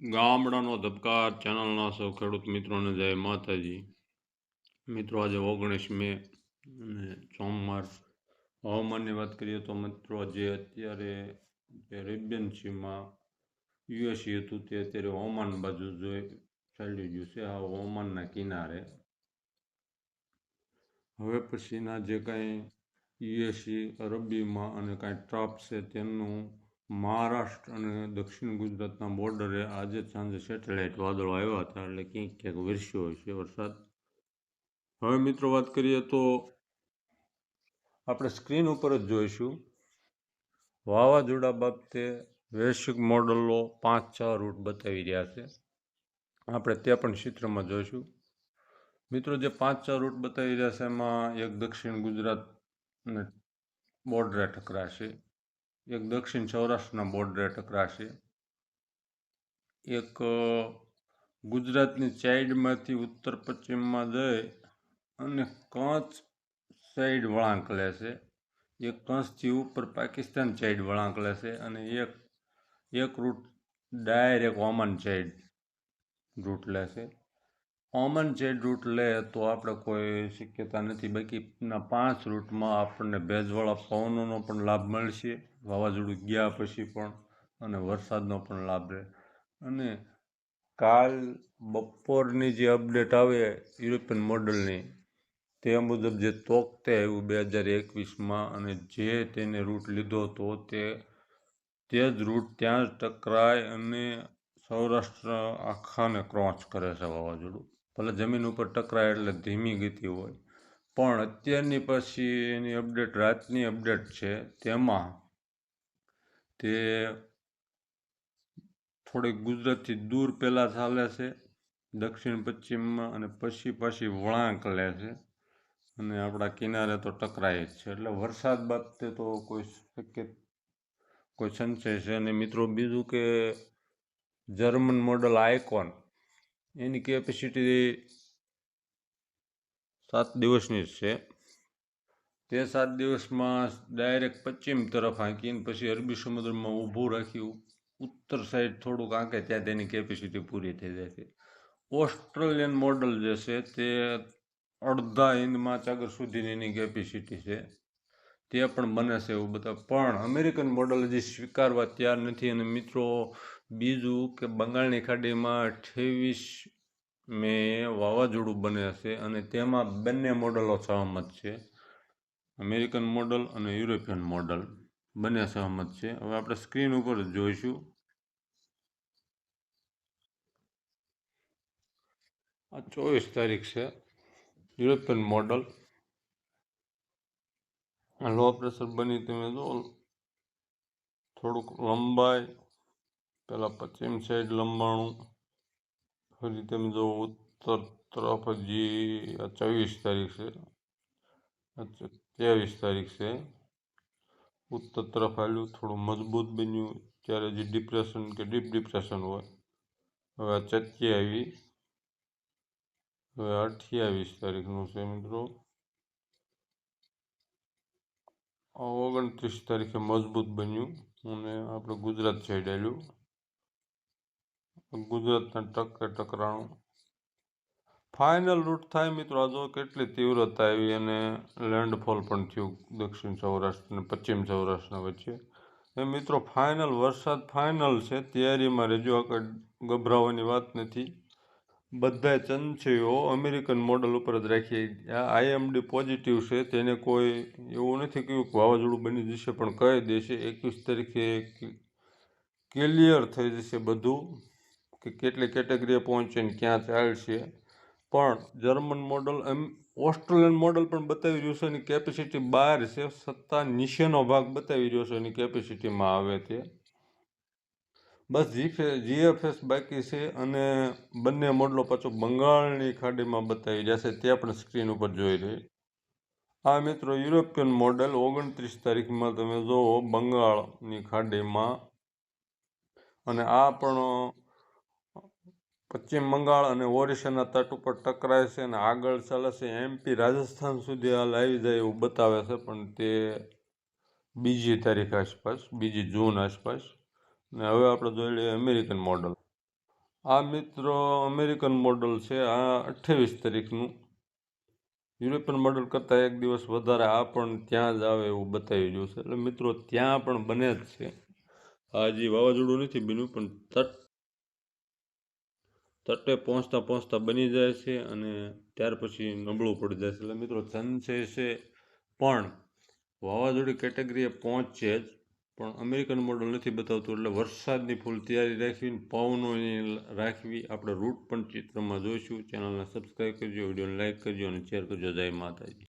ગામડાનો ધબકાર, ચેનલના સૌ ખેડૂત મિત્રોને જય માતાજી. મિત્રો, આજે ઓગણીસ મે અને સોમવાર હવામાનની વાત કરીએ તો મિત્રો, જે અત્યારે જે અરેબિયન સીમાં યુએસી હતું તે અત્યારે હવામાન બાજુ જોઈ ચાલ્યું ગયું છે, આ હવામાનના કિનારે. હવે પછીના જે કાંઈ યુએસી અરબીમાં અને કાંઈ ટ્રફ છે તેનું મહારાષ્ટ્ર અને દક્ષિણ ગુજરાતના બોર્ડરે આજે સાંજે સેટેલાઇટ વાદળો આવ્યા હતા એટલે ક્યાંક ક્યાંક વરસ્યો હશે વરસાદ. હવે મિત્રો વાત કરીએ તો આપણે સ્ક્રીન ઉપર જ જોઈશું. વાવાઝોડા બાબતે વૈશ્વિક મોડલો પાંચ છ રૂટ બતાવી રહ્યા છે. આપણે તે પણ ચિત્રમાં જોઈશું. મિત્રો જે પાંચ છ રૂટ બતાવી રહ્યા છે એમાં એક દક્ષિણ ગુજરાત બોર્ડરે ટકરાશે એક દક્ષિણ સૌરાષ્ટ્રના બોર્ડરે ટકરાશે એક ગુજરાતની સાઈડમાંથી ઉત્તર પશ્ચિમમાં જઈ અને કચ્છ સાઈડ વળાંક લેશે એક કચ્છથી ઉપર પાકિસ્તાન સાઈડ વળાંક લેશે અને એક એક route direct Oman side route લેશે ઓમન જે રૂટ લે તો આપણે કોઈ શક્યતા નથી. બાકીના પાંચ રૂટમાં આપણને ભેજવાળા પવનોનો પણ લાભ મળશે, વાવાઝોડું ગયા પછી પણ, અને વરસાદનો પણ લાભ રહે. અને કાલ બપોરની જે અપડેટ આવે યુરોપિયન મોડલની તે મુજબ જે તોકતે આવ્યું બે હજાર એકવીસમાં, અને જે તેને રૂટ લીધો હતો તે તે જ રૂટ ત્યાં જ ટકરાય અને સૌરાષ્ટ્ર આખાને ક્રોચ કરે છે વાવાઝોડું. ભલે જમીન ઉપર ટકરાય એટલે ધીમી ગતિ હોય. પણ અત્યારની પછી એની અપડેટ રાતની અપડેટ છે, તેમાં તે થોડીક ગુજરાતથી દૂર પહેલાં ચાલે છે, દક્ષિણ પશ્ચિમમાં અને પછી પાછી વળાંક લે છે અને આપણા કિનારે તો ટકરાય જ છે. એટલે વરસાદ બાબતે તો કોઈ શક્ય કોઈ સંશય છે અને મિત્રો, બીજું કે જર્મન મોડલ આઇકોન એની કેપેસિટી સાત દિવસની જ છે. તે સાત દિવસમાં ડાયરેક્ટ પશ્ચિમ તરફ આંકીને પછી અરબી સમુદ્રમાં ઊભું રાખ્યું. ઉત્તર સાઈડ થોડુંક આંકે ત્યાં તેની કેપેસિટી પૂરી થઈ જાય છે. ઓસ્ટ્રેલિયન મોડલ જે છે તે અડધા ઇંચમાં ચાગર સુધીની એની કેપેસિટી છે. તે પણ બને છે એવું બધા પણ અમેરિકન મોડલ હજી સ્વીકારવા તૈયાર નથી અને મિત્રો બીજું કે બંગાળની ખાડીમાં અઠ્યાવીસ મે વાવાઝોડું બને છે અને તેમાં બંને મોડલો સહમત છે. અમેરિકન મોડલ અને યુરોપિયન મોડલ બંને સહમત છે. હવે આપણે સ્ક્રીન ઉપર જોઈશું. આ ચોવીસ તારીખ છે. European model. લો પ્રેશર બની તમે જો થોડુંક લંબાઈ પહેલાં પશ્ચિમ સાઈડ લંબાણું. ફરી તમે જો ઉત્તર તરફ હજી આ ચોવીસ તારીખ છે. ત્રેવીસ તારીખ છે. ઉત્તર તરફ હાલ્યું થોડું મજબૂત બન્યું. ત્યારે જે ડિપ્રેશન કે ડીપ ડિપ્રેશન હોય. હવે આ આવી હવે અઠ્યાવીસ તારીખનું છે મિત્રો. ઓગણત્રીસ તારીખે મજબૂત બન્યું. અને આપણે ગુજરાત સાઈડ આવ્યું ગુજરાતના ટકે ટકરાણું. ફાઇનલ રૂટ થાય મિત્રો. આ જો કેટલી તીવ્રતા આવી અને લેન્ડફોલ પણ થયું દક્ષિણ સૌરાષ્ટ્ર અને પશ્ચિમ સૌરાષ્ટ્રના વચ્ચે. એ મિત્રો ફાઇનલ વરસાદ ફાઇનલ છે. તૈયારીમાં રહેજો. આગળ ગભરાવાની વાત નથી. બધાય ચંચયો અમેરિકન મોડલ ઉપર જ રાખીએ આ આઈએમડી પોઝિટિવ છે. તેને કોઈ એવું નથી કહ્યું કે વાવાઝોડું બની જશે, પણ કહી દેશે. એકવીસ તારીખે ક્લિયર થઈ જશે બધું. કે કેટલી કેટેગરીએ પહોંચે ને ક્યાં ચાલશે પણ જર્મન મોડલ એમ ઓસ્ટ્રેલિયન મોડલ પણ બતાવી રહ્યું છે એની કેપેસિટી બહાર છે, સત્તા નીચેનો ભાગ બતાવી રહ્યો છે એની કેપેસિટીમાં આવે તે. બસ જીએફએસ બાકી છે અને બંને મોડલો પાછો બંગાળની ખાડીમાં બતાવી છે તે પણ સ્ક્રીન ઉપર જોઈ રહી. આ મિત્રો, યુરોપિયન મોડેલ ઓગણત્રીસ તારીખમાં તમે જુઓ બંગાળની ખાડીમાં. અને આ પણ પશ્ચિમ બંગાળ અને ઓરિસ્સાના તટ ઉપર ટકરાય છે અને આગળ ચાલે છે. એમપી રાજસ્થાન સુધી હાલ આવી જાય એવું બતાવે છે, પણ તે બીજી તારીખ આસપાસ, બીજી જૂન આસપાસ. ને હવે આપણે જોઈ લઈએ અમેરિકન મોડલ. આ મિત્રો, અમેરિકન મોડલ છે આ અઠ્ઠાવીસ તારીખનું. યુરોપિયન મોડલ કરતાં એક દિવસ વધારે આ પણ ત્યાં જ આવે એવું બતાવી ગયું છે. એટલે મિત્રો, ત્યાં પણ બને જ છે. આ હજી વાવાઝોડું નથી બન્યું, પણ તટ તટે પહોંચતા પહોંચતા બની જાય છે અને ત્યાર પછી નબળું પડી જાય છે. એટલે મિત્રો સનસેસે પણ વાવાઝોડી કેટેગરીએ પહોંચશે જ, પણ અમેરિકન મોડલ નથી બતાવતું. એટલે વરસાદની ફૂલ તૈયારી રાખવી પવનોની રાખવી આપણે રૂટ પણ ચિત્રમાં જોઈશું. ચેનલને સબસ્ક્રાઈબ કરજો, વિડીયોને લાઇક કરજો અને શેર કરજો. જય માતાજી.